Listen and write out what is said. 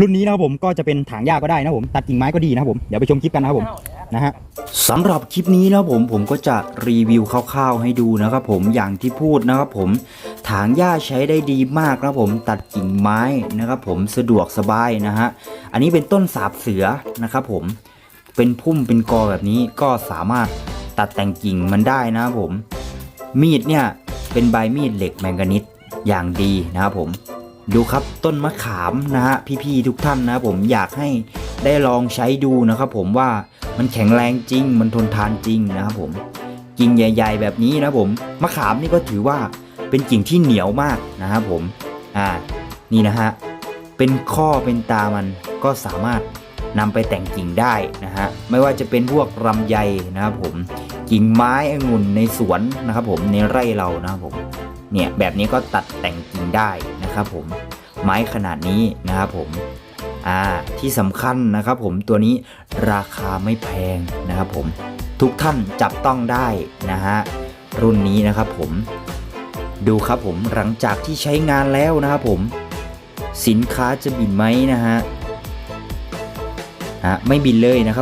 รุ่นนี้นะครับผมก็จะเป็นถางหญ้าก็ได้นะครับผมตัดกิ่งไม้ก็ดีนะครับผมเดี๋ยวไปชมคลิปกันนะครับผมนะฮะสำหรับคลิปนี้นะครับผมผมก็จะรีวิวคร่าวๆให้ดูนะครับผมอย่างที่พูดนะครับผมถางหญ้าใช้ได้ดีมากนะครับผมตัดกิ่งไม้นะครับผมสะดวกสบายนะฮะอันนี้เป็นต้นสาบเสือนะครับผมเป็นพุ่มเป็นกอแบบนี้ก็สามารถตัดแต่งกิ่งมันได้นะครับผม มีดเนี่ยเป็นใบมีดเหล็กแมงกานิสอย่างดีนะครับผม ดูครับต้นมะขามนะฮะพี่ๆทุกท่านนะผมอยากให้ได้ลองใช้ดูนะครับผมว่ามันแข็งแรงจริง มันทนทานจริงนะครับผมกิ่งใหญ่ ๆ แบบนี้นะผมมะขามนี่ก็ถือว่าเป็นกิ่งที่เหนียวมากนะครับผมอ่านี่นะฮะเป็นข้อเป็นตามันก็สามารถนำไปแต่งกิ่งได้นะฮะไม่ว่าจะเป็นพวกลำไยนะครับผมกิ่งไม้องุ่นในสวนนะครับผมในไร่เรานะครับผม เนี่ยแบบนี้ก็ตัดแต่งกิ่งได้นะครับผมไม้ขนาดนี้นะครับผมอ่าที่สำคัญนะครับผมตัวนี้ราคาไม่แพงนะครับผมทุกท่านจับต้องได้นะฮะรุ่นนี้นะครับผมดูครับผมหลังจากที่ใช้งานแล้วนะครับผมสินค้าจะบินไหมนะฮะฮะไม่บินเลยนะครับ